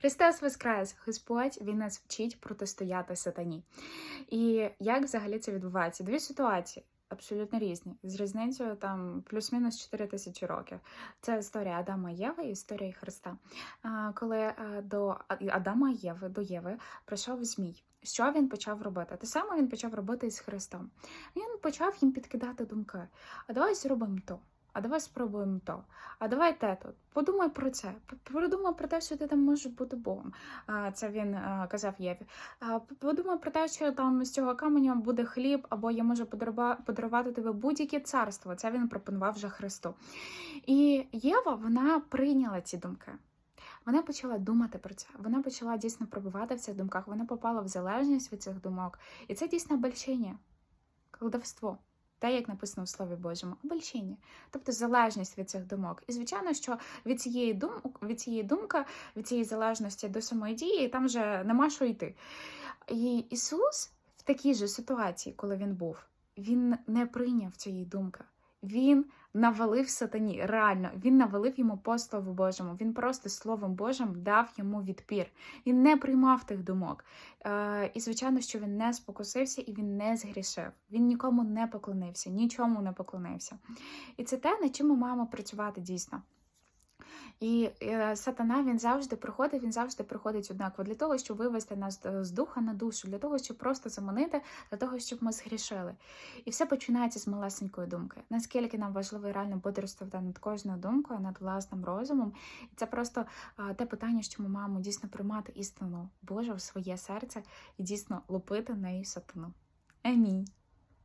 Христос Воскрес! Господь Він нас вчить протистояти сатані. І як взагалі це відбувається? Дві ситуації. Абсолютно різні, з різницею там плюс-мінус 4 тисячі років. Це історія Адама і Єви і історія Христа. Коли е, до Адама і Єви, до Єви прийшов змій. Що він почав робити? Те саме він почав робити із Христом. Він почав їм підкидати думки. А давай зробимо то. А давай спробуємо то. А давай те тут. Подумай про це. Подумай про те, що ти там можеш бути Богом. Це він казав Єві. Подумай про те, що там з цього каменя буде хліб, або я можу подарувати тобі будь-яке царство. Це він пропонував вже Христу. І Єва вона прийняла ці думки. Вона почала думати про це. Вона почала дійсно пробувати в цих думках. Вона попала в залежність від цих думок. І це дійсно обольщення, колдовство. Те, як написано в Слові Божому, обольщення, тобто залежність від цих думок. І звичайно, що від цієї дум... від цієї думки, від цієї залежності до самої дії, там вже нема що йти. І Ісус в такій же ситуації, коли він був, він не прийняв цієї думки. Він навалив сатані, реально, він навалив йому по Слову Божому. Він просто Словом Божим дав йому відпір. Він не приймав тих думок. Е, і, звичайно, що він не спокусився і він не згрішив. Він нікому не поклонився, нічому не поклонився. І це те, над чим ми маємо працювати дійсно. І е, сатана він завжди приходить, він завжди приходить однаково для того, щоб вивести нас з- з духа на душу, для того, щоб просто заманити, для того, щоб ми згрішили. І все починається з малесенької думки. Наскільки нам важливо реально бодрствувати над кожною думкою, над власним розумом. І це просто а, те питання, що ми маємо дійсно приймати істину Божу в своє серце і дійсно лупити нею сатану. Амінь.